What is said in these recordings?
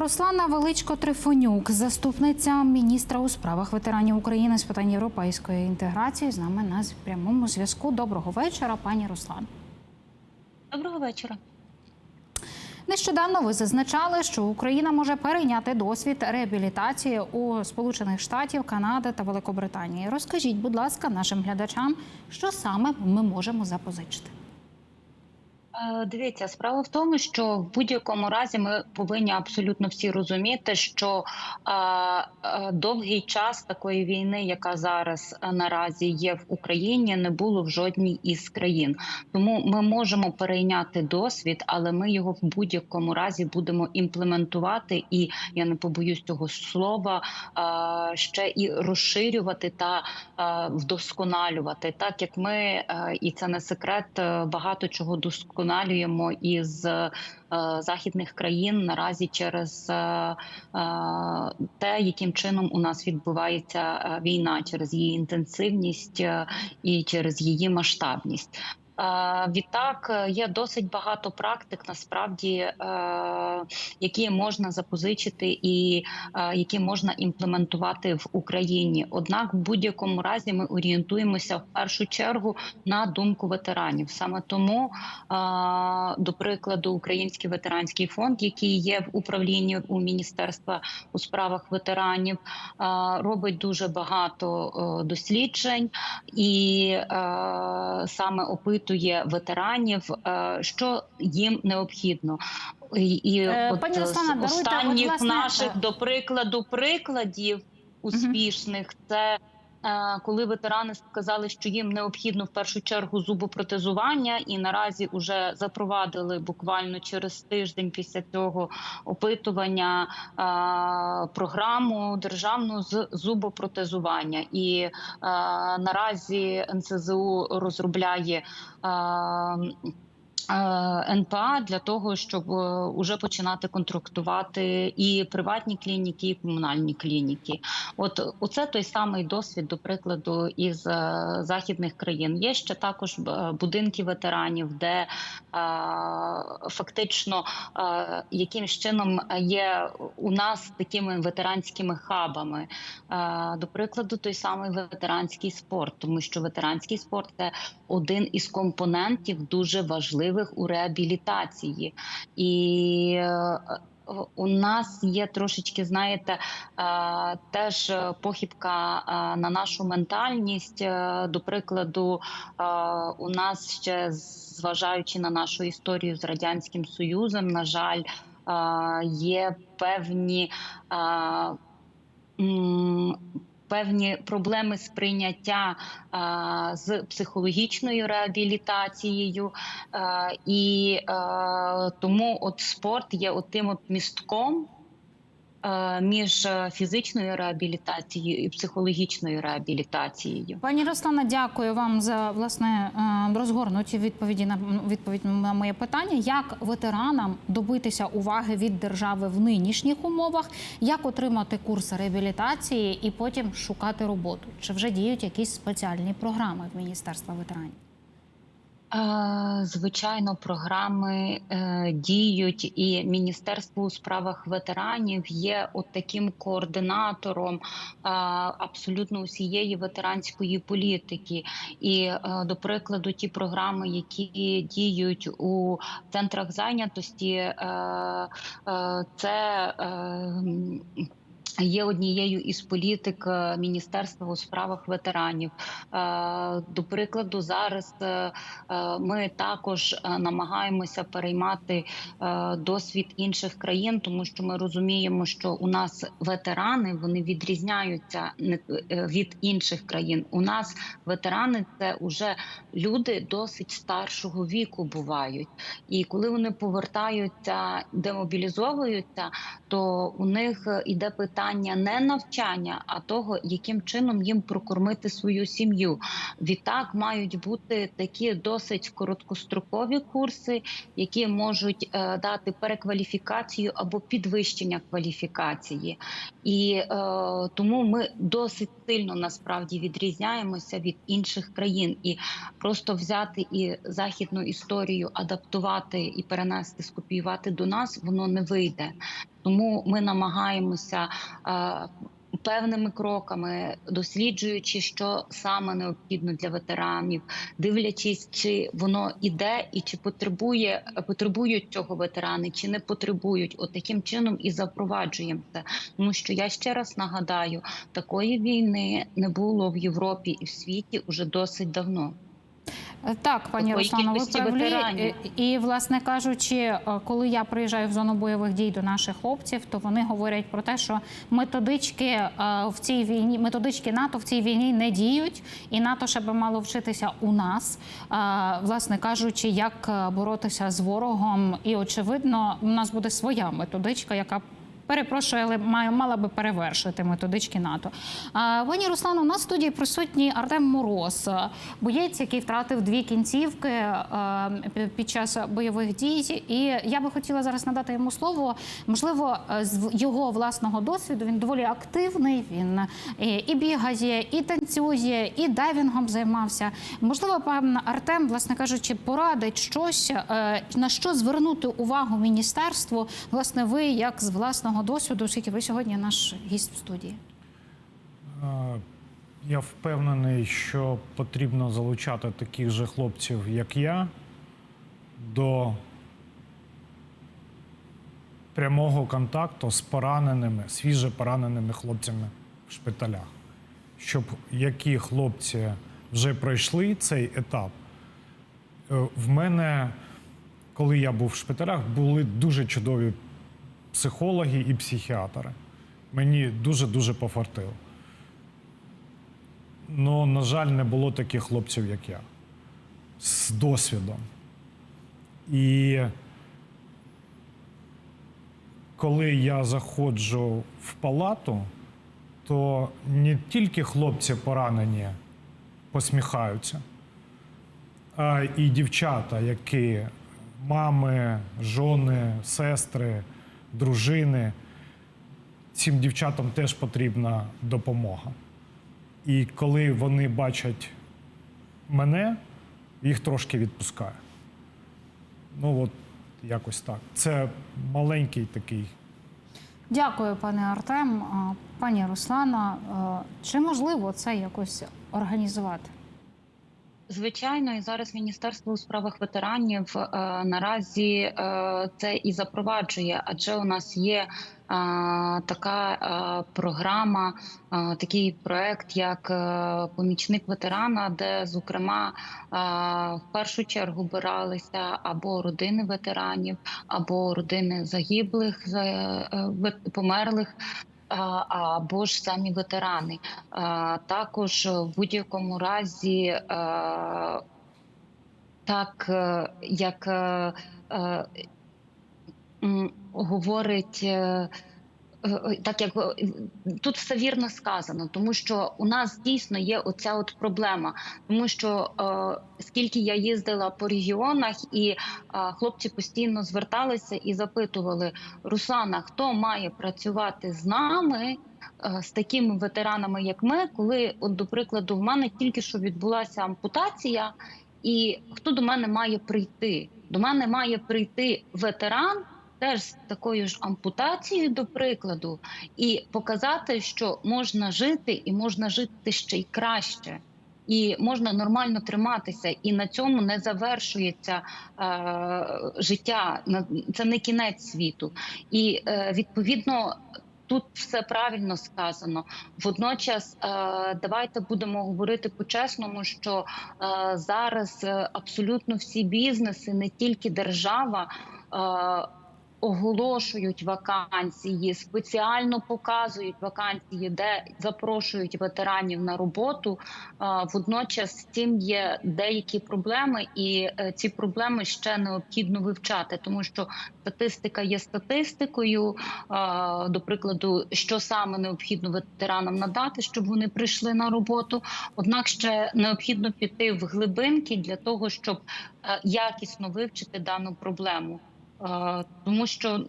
Руслана Величко Трифонюк, заступниця міністра у справах ветеранів України з питань європейської інтеграції, з нами на прямому зв'язку. Доброго вечора, пані Руслан. Доброго вечора. Нещодавно ви зазначали, що Україна може перейняти досвід реабілітації у Сполучених Штатів, Канади та Великобританії. Розкажіть, будь ласка, нашим глядачам, що саме ми можемо запозичити. Е, Дивіться, справа в тому, що в будь-якому разі ми повинні абсолютно всі розуміти, що е, е, довгий час такої війни, яка зараз наразі є в Україні, не було в жодній із країн. Тому ми можемо перейняти досвід, але ми його в будь-якому разі будемо імплементувати, і я не побоюсь цього слова ще і розширювати та вдосконалювати, так як ми, і це не секрет, багато чого досконалюємо із е, західних країн наразі через е, е, те, яким чином у нас відбувається війна, через її інтенсивність і через її масштабність. Відтак е, є досить багато практик, насправді, е, які можна запозичити і е, які можна імплементувати в Україні. Однак, в будь-якому разі, ми орієнтуємося в першу чергу на думку ветеранів. Саме тому, до прикладу, Український ветеранський фонд, який є в управлінні у міністерства у справах ветеранів, робить дуже багато досліджень і саме опитує ветеранів, е, що їм необхідно. І, і Е, от пані Руслана, от, останніх власне, наших е, до прикладу прикладів успішних це. Е, Коли ветерани сказали, що їм необхідно в першу чергу зубопротезування, і наразі вже запровадили буквально через тиждень після цього опитування е, програму державну з зубопротезування, і е, наразі НСЗУ розробляє. Е, НПА для того, щоб е, уже починати контрактувати і приватні клініки, і комунальні клініки. От оце той самий досвід, до прикладу, із е, західних країн. Є ще також будинки ветеранів, де фактично якимсь чином є у нас такими ветеранськими хабами. До прикладу, той самий ветеранський спорт, тому що ветеранський спорт це один із компонентів дуже важливих у реабілітації. І е, у нас є трошечки, знаєте, е, теж похибка е, на нашу ментальність. Е, До прикладу, е, у нас ще зважаючи на нашу історію з радянським союзом, на жаль, е, є певні. Е, Певні проблеми сприйняття а, з психологічною реабілітацією, а, і а, тому от спорт є тим от містком між фізичною реабілітацією і психологічною реабілітацією. Пані Руслана, дякую вам за власне е, розгорнуті відповіді на відповідь на моє питання. Як ветеранам добитися уваги від держави в нинішніх умовах, як отримати курс реабілітації і потім шукати роботу? Чи вже діють якісь спеціальні програми в Міністерства ветеранів? Е, Звичайно, програми е, діють, і Міністерство у справах ветеранів є от таким координатором е, абсолютно усієї ветеранської політики. І, до прикладу, ті програми, які діють у центрах зайнятості, це Є однією із політик е, Міністерства у справах ветеранів. Е, До прикладу, зараз е, ми також намагаємося переймати досвід інших країн, тому що ми розуміємо, що у нас ветерани вони відрізняються від інших країн. У нас ветерани це вже люди досить старшого віку бувають. І коли вони повертаються, демобілізовуються, то у них іде питання не навчання, а того, яким чином їм прокормити свою сім'ю. Відтак мають бути такі досить короткострокові курси, які можуть е, дати перекваліфікацію або підвищення кваліфікації. І е, тому ми досить сильно насправді відрізняємося від інших країн, і просто взяти і західну історію адаптувати і перенести, скопіювати до нас, воно не вийде. Тому ми намагаємося е, певними кроками, досліджуючи, що саме необхідно для ветеранів, дивлячись, чи воно іде і чи потребує потребують цього ветерани, чи не потребують. От таким чином і запроваджуємо це. Тому що я ще раз нагадаю, такої війни не було в Європі і в світі уже досить давно. Е, Так, пані Такої Руслано, ви праві. І, і, власне кажучи, е, коли я приїжджаю в зону бойових дій до наших хлопців, то вони говорять про те, що методички е, в цій війні, методички НАТО в цій війні не діють, і НАТО ще би мало вчитися у нас, е, власне кажучи, як е, боротися з ворогом. І очевидно, у нас буде своя методичка, яка Перепрошую, але маю мала би перевершити методички НАТО. Пані Руслано, у нас в студії присутній Артем Мороз, е, боєць, який втратив дві кінцівки е, під час бойових дій. І я би хотіла зараз надати йому слово. Можливо, е, з його власного досвіду він доволі активний. Він і бігає, і танцює, і дайвінгом займався. Можливо, пан Артем, власне кажучи, порадить щось, на що звернути увагу міністерству. Власне, ви як з власного досвіду, оскільки ви сьогодні наш гість в студії. Я впевнений, що потрібно залучати таких же хлопців, як я, до прямого контакту з пораненими, свіже пораненими хлопцями в шпиталях. Щоб які хлопці вже пройшли цей етап. Е, В мене, коли я був в шпиталях, були дуже чудові психологи і психіатри. Мені дуже-дуже пофартило. Ну, на жаль, не було таких хлопців, як я, з досвідом. І коли я заходжу в палату, то не тільки хлопці поранені посміхаються, а і дівчата, які мами, жони, сестри, дружини. Цим дівчатам теж потрібна допомога. І коли вони бачать мене, їх трошки відпускає. Ну, от якось так. Це маленький такий. Дякую, пане Артем. Пані Руслана, чи можливо це якось організувати? Звичайно, і зараз Міністерство у справах ветеранів е, наразі е, це і запроваджує, адже у нас є е, така е, програма, е, такий проект, як помічник ветерана, де зокрема в першу чергу биралися або родини ветеранів, або родини загиблих, за- померлих. Або ж самі ветерани. Також в будь-якому разі, е, так е, як е, е, говорить. Е, е, Так як е, тут все вірно сказано, тому що у нас дійсно є оця от проблема, тому що скільки я їздила по регіонах, і хлопці постійно зверталися і запитували: Руслана, хто має працювати з нами, з такими ветеранами, як ми, коли, от, до прикладу, в мене тільки що відбулася ампутація, і хто до мене має прийти? До мене має прийти ветеран. Теж з такою ж ампутацією, до прикладу, і показати, що можна жити, і можна жити ще й краще, і можна нормально триматися, і на цьому не завершується е, життя. Це не кінець світу. І е, відповідно тут все правильно сказано. Водночас, е, давайте будемо говорити по-чесному, що е, зараз е, абсолютно всі бізнеси, не тільки держава. е, Оголошують вакансії, спеціально показують вакансії, де запрошують ветеранів на роботу. Водночас з цим є деякі проблеми, і е, ці проблеми ще необхідно вивчати, тому що статистика є статистикою. До прикладу, що саме необхідно ветеранам надати, щоб вони прийшли на роботу. Однак ще необхідно піти в глибинки для того, щоб е, якісно вивчити дану проблему. Тому що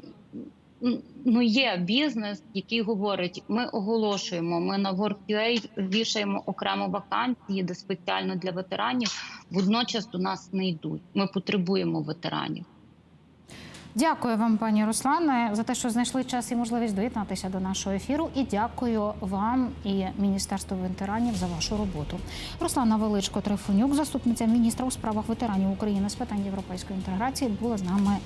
ну є бізнес, який говорить: ми оголошуємо, ми на Work.ua вішаємо окремо вакансії, де спеціально для ветеранів. Водночас до нас не йдуть. Ми потребуємо ветеранів. Дякую вам, пані Руслане, за те, що знайшли час і можливість доєднатися до нашого ефіру. І дякую вам і Міністерству ветеранів за вашу роботу. Руслана Величко Трифонюк, заступниця міністра у справах ветеранів України з питань європейської інтеграції, була з нами